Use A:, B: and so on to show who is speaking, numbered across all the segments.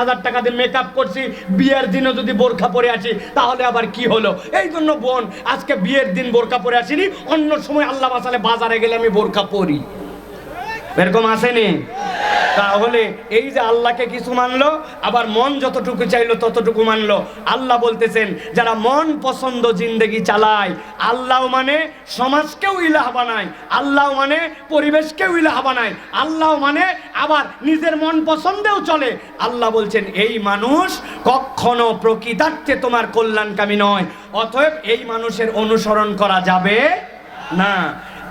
A: হাজার টাকা দিয়ে মেকআপ করছি, বিয়ের দিনও যদি বোরখা পরে আসি তাহলে আবার কি হলো? এই জন্য বোন, আজকে বিয়ের দিন বোরখা পরে আসিনি, অন্য সময় আল্লাহ বাসালে বাজারে গেলে আমি বোরখা পরি। এরকম আসেনি? তাহলে এই যে আল্লাহকে কিছু মানলো, আবার মন যতটুকু চাইলো ততটুকু মানলো। আল্লাহ বলতেছেন, যারা মন পছন্দ জিন্দেগি চালায়, আল্লাহ মানে সমাজকেও ইলাহ বানায়, আল্লাহ মানে পরিবেশকেও ইলাহ বানায়, আল্লাহ মানে আবার নিজের মন পছন্দেও চলে। আল্লাহ বলছেন, এই মানুষ কখনো প্রকৃতার্থে তোমার কল্যাণকামী নয়, অতএব এই মানুষের অনুসরণ করা যাবে না।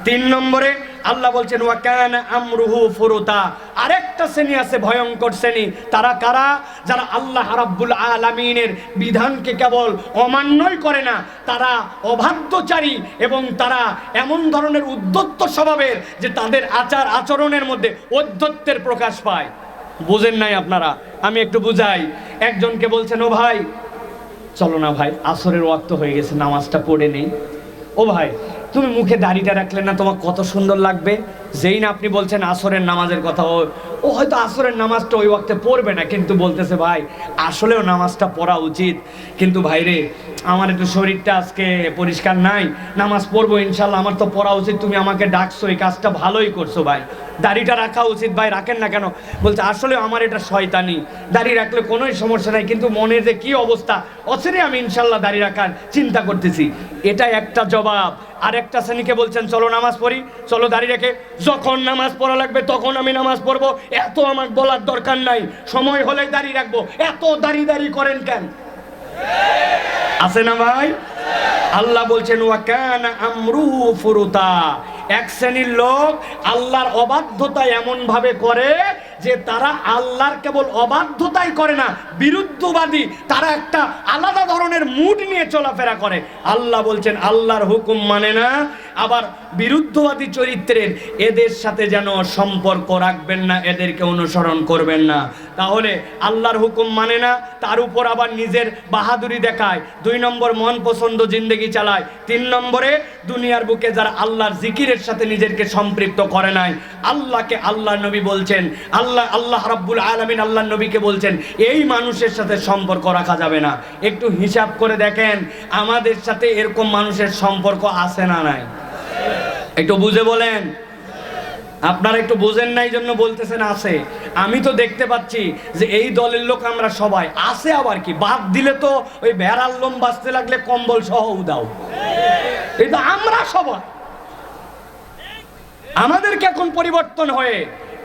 A: তিন নম্বরে আল্লাহ বলছেন, ওয়া ওয়াকান আমরুহু ফুরুতা। আরেকটা শ্রেণি আছে, ভয়ঙ্কর শ্রেণি। তারা কারা? যারা আল্লাহ রাব্বুল আলামিনের বিধানকে কেবল অমান্যই করে না, তারা অবাধ্যচারী এবং তারা এমন ধরনের উদ্যত্ত স্বভাবের যে তাদের আচার আচরণের মধ্যে ঔদ্ধত্যের প্রকাশ পায়। বুঝেন নাই আপনারা? আমি একটু বুঝাই। একজনকে বলছেন, ও ভাই, চলো না ভাই, আসরের ওয়াক্ত হয়ে গেছে, নামাজটা পড়ে নেই। ও ভাই তুমি মুখে দাড়িটা রাখলে না তোমার কত সুন্দর লাগবে? যেই না আপনি বলছেন আসরের নামাজের কথা, ও ও হয়তো আসরের নামাজটা ওই ওয়াক্তে পড়বে না, কিন্তু বলতেছে, ভাই, আসলেও নামাজটা পড়া উচিত। কিন্তু ভাইরে আমার একটু শরীরটা আজকে পরিষ্কার নাই, নামাজ পড়ব ইনশাল্লাহ, আমার তো পড়া উচিত, তুমি আমাকে ডাকছো, এই কাজটা ভালোই করছ ভাই। দাড়িটা রাখা উচিত, ভাই, রাখেন না কেন? বলছে, আসলে আমার এটা শয়তানি। দাড়ি রাখলে কোনোই সমস্যা নাই, কিন্তু মনের যে কি অবস্থা, অচেরে আমি ইনশাল্লাহ দাড়ি রাখার চিন্তা করতেছি। এটা একটা জবাব। আর একটা শ্রেণীকে বলছেন, চলো নামাজ পড়ি, চলো দাঁড়িয়ে রেখে, যখন নামাজ পড়া লাগবে তখন আমি নামাজ পড়ব। এত আমার বলার দরকার নাই, সময় হলেই দাঁড়িয়ে রাখব। এত দাঁড়িয়ে দাঁড়িয়ে করেন কেন? আছে না, ভাই? আল্লাহ বলছেন, ওয়া ওয়াকান আমরুহু ফুরুতা। এক শ্রেণির লোক আল্লাহর অবাধ্যতা এমন ভাবে করে যে তারা আল্লাহর কেবল অবাধ্যতাই করে না, বিরুদ্ধবাদী, তারা একটা আলাদা ধরনের মুড নিয়ে চলাফেরা করে। আল্লাহ বলছেন, আল্লাহর হুকুম মানে না, আবার বিরুদ্ধবাদী চরিত্রের এদের সাথে যেন সম্পর্ক রাখবেন না, এদেরকে অনুসরণ করবেন না। তাহলে আল্লাহর হুকুম মানে না, তার উপর আবার নিজের বাহাদুরি দেখায়, দুই নম্বর মন পছন্দ জিন্দগি চালায়, তিন নম্বরে দুনিয়ার বুকে যারা আল্লাহর জিকিরের সাথে নিজেকে সম্পৃক্ত করে নাই আল্লাহকে আল্লাহ নবী বলছেন, আল্লাহ আল্লাহ রাব্বুল আলামিন আল্লাহ নবীকে বলছেন, এই মানুষের সাথে সম্পর্ক রাখা যাবে না। একটু হিসাব করে দেখেন, আমাদের সাথে এরকম মানুষের সম্পর্ক আছে না নাই? একটু বুঝে বলেন। আপনারা একটু বুঝেন নাই জন্য বলতেছেন আছে। আমি তো দেখতে পাচ্ছি যে এই দলের লোক আমরা সবাই। আছে আবার কি? বাদ দিলে তো ওই ভেড়ার লোম বাঁচতে লাগলে কম্বল সহ উদাও। তো আমরা সবাই। আমাদেরকে এখন পরিবর্তন হয়ে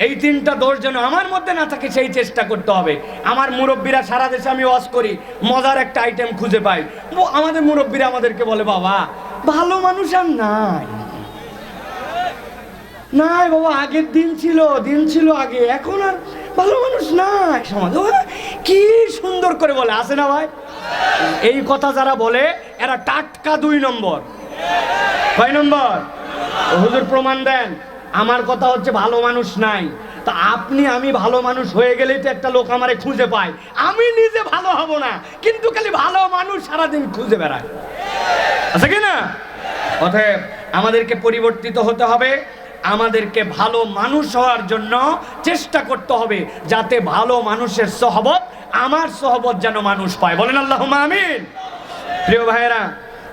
A: এই তিনটা দোষ যেন আমার মধ্যে না থাকে, সেই চেষ্টা করতে হবে। আমার মুরব্বীরা সারা দেশে আমি ওয়াজ করি, মজার একটা আইটেম খুঁজে পাই। আমাদের মুরব্বীরা আমাদেরকে বলে, বাবা, ভালো মানুষ আর নাই। নাই বাবা, আগের দিন ছিল দিন ছিল আগে, এখন আর ভালো মানুষ নাই সমাজ। কি সুন্দর করে বলে আসে না ভাই? এই কথা যারা বলে, এরা টাটকা দুই নম্বর। কয় নম্বর? হুজুর প্রমাণ দেন, আমার কথা হচ্ছে ভালো মানুষ নাই। তা আপনি, আমি ভালো মানুষ হয়ে গেলেই তো একটা লোক আমারে খুঁজে পায়। আমি নিজে ভালো হব না, কিন্তু খালি ভালো মানুষ সারাদিন খুঁজে বেড়ায়। আছে কি না? অতএব আমাদেরকে পরিবর্তিত হতে হবে, আমাদেরকে ভালো মানুষ হওয়ার জন্য চেষ্টা করতে হবে, যাতে ভালো মানুষের সহবত, আমার সহবত যেন মানুষ পায়। বলেন আল্লাহ আমিন। প্রিয় ভাইয়েরা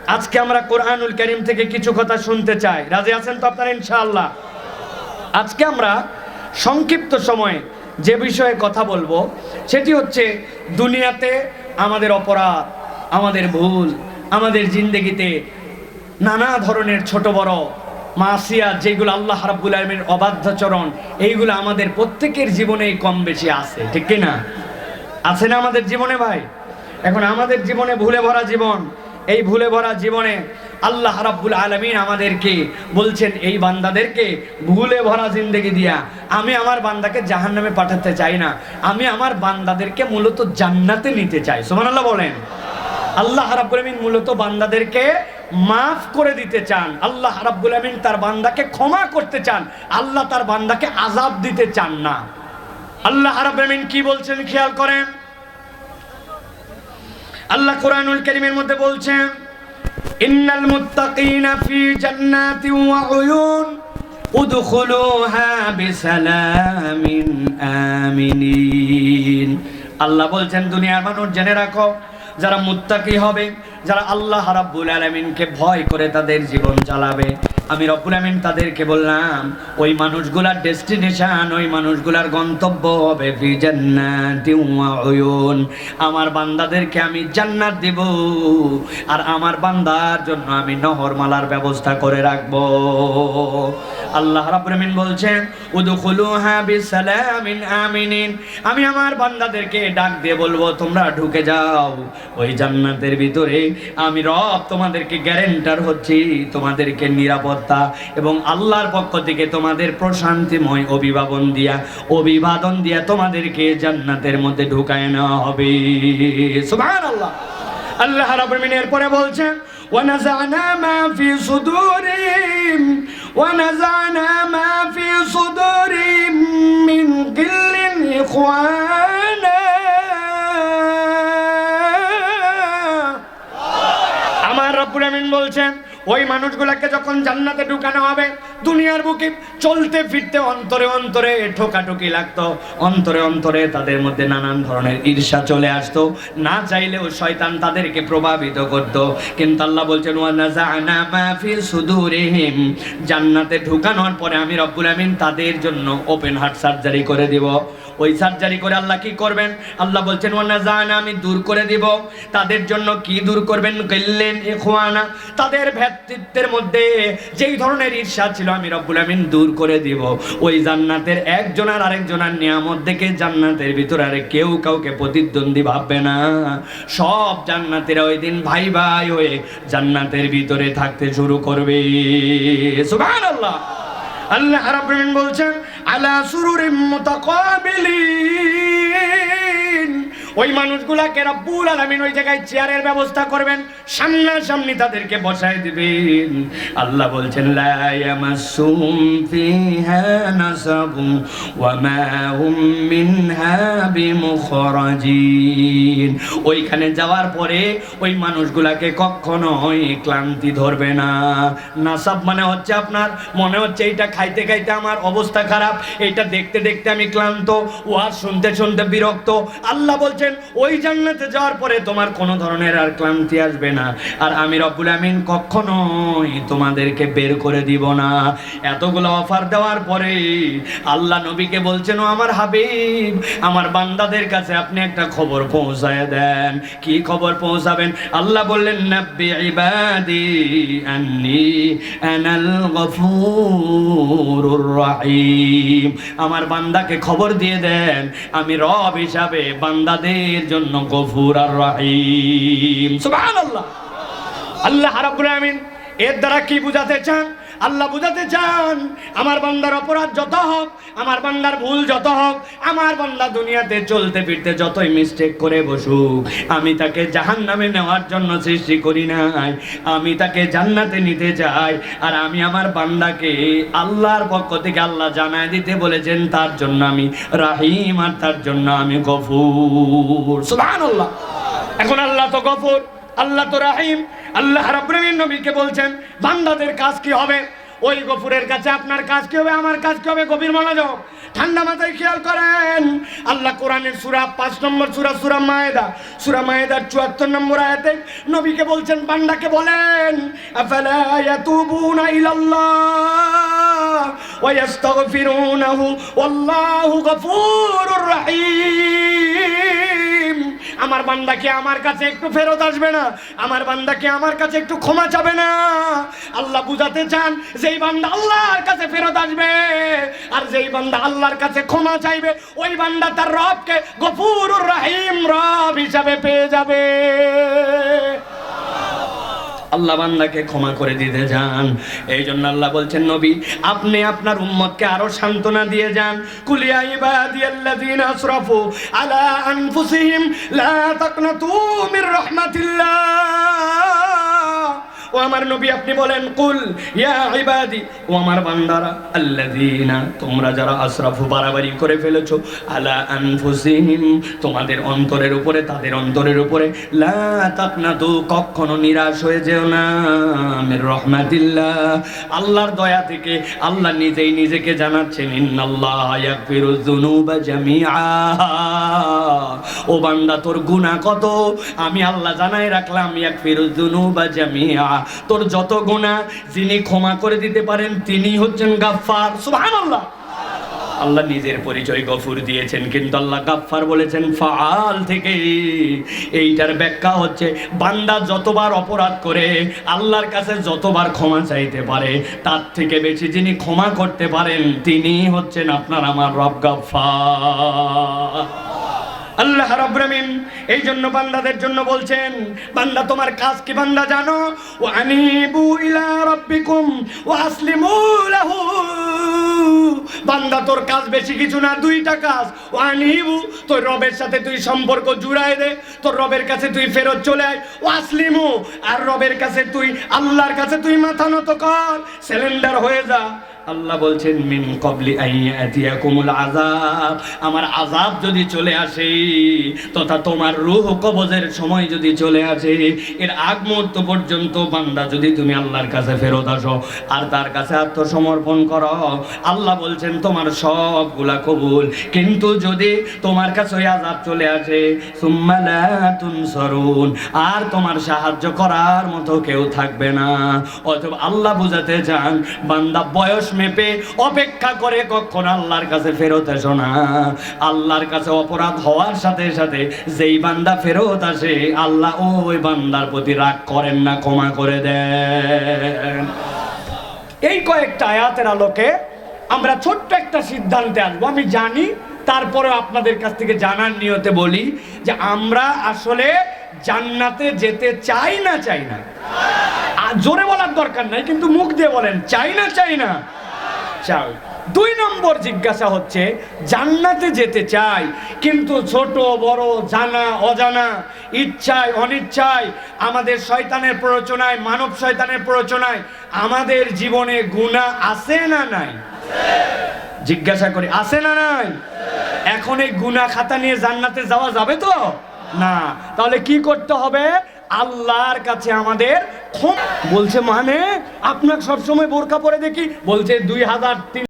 A: আজকে আমরা কোরআনুল করিম থেকে কিছু কথা শুনতে চাই। রাজি আছেন তো আপনারা, ইনশাআল্লাহ? আজকে আমরা সংক্ষিপ্ত সময়ে যে বিষয়ে কথা বলব, সেটি হচ্ছে দুনিয়াতে আমাদের অপরাধ, আমাদের ভুল, আমাদের জিন্দগিতে নানা ধরনের ছোট বড় মাসিয়া যেগুলো আল্লাহ রাব্বুল আলমীর অবাধ্যচরণ এইগুলো আমাদের প্রত্যেকের জীবনেই কম বেশি আছে, ঠিক কি না আছে না আমাদের জীবনে ভাই? এখন আমাদের জীবনে ভুলে ভরা জীবন এই ভুলে ভরা জীবনে আল্লাহ রাব্বুল আলমিন আমাদেরকে বলছেন, এই বান্দাদেরকে ভুলে ভরা জিন্দগি দিয়া আমি আমার বান্দাকে জাহান নামে পাঠাতে চাই না। আমি আমার বান্দাদেরকে মূলত জান্নাতে নিতে চাই। সোমান আল্লাহ বলেন। আল্লাহ রাব্বুল আমিন মূলত বান্দাদেরকে মাফ করে দিতে চান। আল্লাহ রাব্বুল আমিন তার বান্দাকে ক্ষমা করতে চান। আল্লাহ তার বান্দাকে আজাব দিতে চান না। আল্লাহ রাব্বুল আমিন কি বলছেন খেয়াল করেন? আল্লাহ কোরআনুল কারীমের মধ্যে বলছেন, ইন্নাল মুত্তাকিনা ফি জান্নাতি ওয়া উয়ুন, উদখুলুহা বিসালামিন আমিনিন। আল্লাহ বলছেন, দুনিয়ার মানুষ জেনে রাখো, যারা মুত্তাকি হবে, যারা আল্লাহ রাব্বুল আলামিনকে ভয় করে তাদের জীবন চালাবে আমি রব্বুল আমিন তাদেরকে বললাম, ওই মানুষগুলার ডেস্টিনেশন ওই মানুষগুলার গন্তব্য হবে ফি জান্নাতি ওয়া আমার বান্দাদেরকে আমি জান্নাত দেব, আর আমার বান্দার জন্য আমি নহরমালার ব্যবস্থা করে রাখব। আল্লাহ রাব্বুল আমিন বলছেন, উদখুলুহা বিসালামিন আমিনিন। আমি আমার বান্দাদেরকে ডাক দিয়ে বলব, তোমরা ঢুকে যাও, ওই জান্নাতের ভিতরে। আমি রব তোমাদেরকে গ্যারেন্টার হচ্ছি, তোমাদেরকে নিরাপত্তা এবং আল্লাহর পক্ষ থেকে তোমাদের প্রশান্তিময় অভিভাবন দিয়া অভিবাদন দিয়া তোমাদেরকে জান্নাতের মধ্যে ঢুকায় নেওয়া হবে সুবহানাল্লাহ আল্লাহ রাব্বুল আমিন এরপরে বলছেন ونزعنا ما في صدورهم ونزعنا ما في صدورهم من قل إخوانا আমার রব্বুল আমিন বলছেন ওই মানুষগুলাকে যখন জান্নাতে ঢুকানো হবে, দুনিয়ার বুকে চলতে ফিরতে অন্তরে অন্তরে ঠোকাঠুকি লাগতো। অন্তরে অন্তরে তাদের মধ্যে নানান ধরনের ঈর্ষা চলে আসতো। না চাইলেও শয়তান তাদেরকে প্রভাবিত করত। কিন্তু আল্লাহ বলছেন জান্নাতে ঢুকানোর পরে আমি রব্বুল আমিন তাদের জন্য ওপেন হার্ট সার্জারি করে দিব। ওই সার্জারি করে আল্লাহ কি করবেন? আল্লাহ বলছেন ওয়ানাজানা আমি দূর করে দিব। তাদের জন্য কি দূর করবেন? গেললেন ইখওয়ানা। তাদের ভ্রাতৃত্বের মধ্যে যেই ধরনের ঈর্ষা ছিল আমি রব্বুল আমিন দূর করে দিব। ওই জান্নাতের একজন আর আরেকজনের নিয়ামত দেখে জান্নাতের ভিতরে আর কেউ কাউকে প্রতিদ্বন্দ্বী ভাববে না। সব জান্নাতেরা ওই দিন ভাই ভাই হয়ে জান্নাতের ভিতরে থাকতে শুরু করবে। সুবহানাল্লাহ। আল্লাহ রাব্বুল আমিন বলছেন, আলা সুরুরিম মুতাকাবিলিন। ওই মানুষগুলাকে রব্বুল আলামিন ওই জায়গায় চেয়ারের ব্যবস্থা করবেন সামনা সামনাসামনি তাদেরকে বসায় দিবেন। আল্লাহ বলছেন, লা ফিহা নাসাবুন ওয়া মা হুম মিনহা বিমুখরাজিন। ওইখানে যাওয়ার পরে ওই মানুষগুলাকে কখনোই ক্লান্তি ধরবে না। নাসাব মানে হচ্ছে আপনার, মনে হচ্ছে এইটা খাইতে খাইতে আমার অবস্থা খারাপ এটা দেখতে দেখতে আমি ক্লান্ত, ওয়াজ শুনতে শুনতে বিরক্ত। আল্লাহ বলছেন, ওই জান্নাতে যাওয়ার পরে তোমার কোনো ধরনের আর ক্লান্তি আসবে না। আর আমি রব্বুল আমিন কখনোই তোমাদেরকে বের করে দিব না। এতগুলো অফার দেওয়ার পরে আল্লাহ নবীকে বলছেন, ও আমার হাবিব, আমার বান্দাদের কাছে আপনি একটা খবর পৌঁছায় দেন। কি খবর পৌঁছাবেন? আল্লাহ বললেন, নাব্বি ইবাদি আন্নি আনাল গফুরুর রহিম। আমার বান্দাকে খবর দিয়ে দেন, আমি রব হিসাবে বান্দাদের জন্য গফুর আর রাহিম। সুবহানাল্লাহ। আল্লাহ রাব্বুল আমিন এর দ্বারা কি বুঝাতে চান? আল্লাহ বুঝাতে চান, আমার বান্দার অপরাধ যত হোক, আমার বান্দার ভুল যত হোক, আমার বান্দা দুনিয়াতে চলতে ফিরতে যতই মিস্টেক করে বসুক, আমি তাকে জাহান নামে নেওয়ার জন্য সৃষ্টি করি নাই, আমি তাকে জান্নাতে নিতে চাই, আর আমি আমার বান্দাকে আল্লাহর পক্ষ থেকে আল্লাহ জানায় দিতে বলেছেন, তার জন্য আমি রাহিম আর তার জন্য আমি গফুর। সুবহানাল্লাহ। এখন আল্লাহ তো গফুর, আল্লাহ তো রাহিম আল্লাহ রাব্বুল নবীকে বলছেন, বান্দাদের কাজ কি হবে? ওই গফুরের কাছে আপনার কাজ কি হবে? আমার কাজ কি হবে? গভীর মনোযোগ, ঠান্ডা মাথায় খেয়াল করেন। আল্লাহ কোরআনের সূরা পাঁচ নম্বর সূরা সূরা মায়েদা, সূরা মায়েদার চুয়াত্তর নম্বর আয়াতে নবীকে বলছেন, বান্দাকে বলেন, আফালা ইয়াতুবুনা ইলাল্লাহ ওয়া আমার বান্দা কি আমার কাছে একটু ফেরত আসবে না। আমার বান্দা কি আমার কাছে একটু ক্ষমা চাবে না। আল্লাহ বুঝাতে চান, যেই বান্দা আল্লাহর কাছে ফেরত আসবে, আর যেই বান্দা আল্লাহর কাছে ক্ষমা চাইবে, ওই বান্দা তার রবকে গফুরুর রহিম রব হিসাবে পেয়ে যাবে। আল্লাহ বান্দাকে ক্ষমা করে দিতে যান। এই জন্য আল্লাহ বলছেন, নবী, আপনি আপনার উম্মতকে আরও সান্ত্বনা দিয়ে যান। কুলিয়া ইবাদিয়াল্লাযিনা আসরাফু আলা আনফুসিহিম লা তাকনাতু মির রাহমাতিল্লাহ। ও আমার নবী, আপনি বলেন, কুল, ইয়া ইবাদি, ও আমার বান্দারা, আল্লাযীনা, তোমরা যারা আসরাফু বাড়াবাড়ি করে ফেলেছো, আলা আনফুসিহিম, তোমাদের অন্তরের উপরে, তাদের অন্তরের উপরে, লা তাকনাতু কখনো নিরাশ হয়ে যেও না আমির রহমাতিল্লাহ। আল্লাহর দয়া থেকে, আল্লাহ নিজেই নিজেকে জানাচ্ছেন, ইন্নাল্লাহ ইয়াগফিরুয যুনুবা জামিআ। ও বান্দা, তোর গুনাহ কত? আমি আল্লাহ জানাই রাখলাম ইয়াগফিরুয যুনুবা জামিআ। তোর যত গুনাহ যিনি ক্ষমা করে দিতে পারেন, তিনি হচ্ছেন গাফফার। সুবহানাল্লাহ। আল্লাহ নিজের পরিচয় গফুর দিয়েছেন, কিন্তু আল্লাহ গাফফার বলেছেন ফাল থেকে। এইটার ব্যাখ্যা হচ্ছে, বান্দা যতবার অপরাধ করে, আল্লাহর কাছে যতবার ক্ষমা চাইতে পারে, তার থেকে বেশি যিনি ক্ষমা করতে পারেন তিনি হচ্ছেন আপনার আমার রব গাফফার। আল্লাহ রাব্রামিন এই জন্য বান্দাদের জন্য বলছেন, বান্দা তোমার কাজ কি বান্দা জানো? ও আনিবু ইলা রাব্বিকুম ওয়া আসলিমু লাহু। বান্দা, তোর কাজ বেশি কিছু না, দুইটা কাজ। ও আনিবু, তোর রবের সাথে তুই সম্পর্ক জুড়ায় দে, তোর রবের কাছে তুই ফেরত চলে আয়। ও আসলিমু, আর রবের কাছে তুই, আল্লাহর কাছে তুই মাথা নত কর, সিলিন্ডার হয়ে যা। আল্লাহ বলছেন, মিন কবলি আইয়াতিয়াকুমুল আযাব। আমার আযাব যদি চলে আসে, তথা তোমার রূহ কবজের সময় যদি চলে আসে, এর আগ মুহূর্ত পর্যন্ত বান্দা যদি তুমি আল্লাহর কাছে ফেরত আসো আর তার কাছে আত্মসমর্পণ করো, আল্লাহ বলছেন, তোমার সবগুলা কবুল। কিন্তু যদি তোমার কাছে ওই আযাব চলে আসে, সুম্মা লা তুনসারুন, আর তোমার সাহায্য করার মতো কেউ থাকবে না। অথবা আল্লাহ বুঝাতে চান, বান্দা বয়স মেপে অপেক্ষা করে কখন আল্লাহর কাছে ফেরত এসো না। আল্লাহর কাছে অপরাধ হওয়ার সাথে সাথে যেই বান্দা ফেরত আসে, আল্লাহ ওই বান্দার প্রতি রাগ করেন না, ক্ষমা করে দেন। এই কয়েকটা আয়াতের আলোকে আমরা ছোট্ট একটা সিদ্ধান্তে আসব। আমি জানি, তারপরে আপনাদের কাছ থেকে জানার নিয়তে বলি যে আমরা আসলে জান্নাতে যেতে চাই না চাই না। জোরে বলার দরকার নাই, কিন্তু মুখ দিয়ে বলেন, চাই না চাই না। চাই দুই নম্বর জিজ্ঞাসা হচ্ছে, জান্নাতে যেতে চাই, কিন্তু ছোট, বড়, জানা, অজানা, ইচ্ছায়, অনিচ্ছায়, আমাদের শয়তানের প্ররোচনায়, মানব শয়তানের প্ররোচনায়, আমাদের জীবনে গুণা আছে না নাই? জিজ্ঞাসা করি, আছে না নাই? এখন এই গুণা খাতা নিয়ে জান্নাতে যাওয়া যাবে তো? না। তাহলে কি করতে হবে? আল্লাহর কাছে আমাদের বলছে মানে আপনাকে সবসময় বোরকা পরে দেখি। বলছে দুই হাজার তিন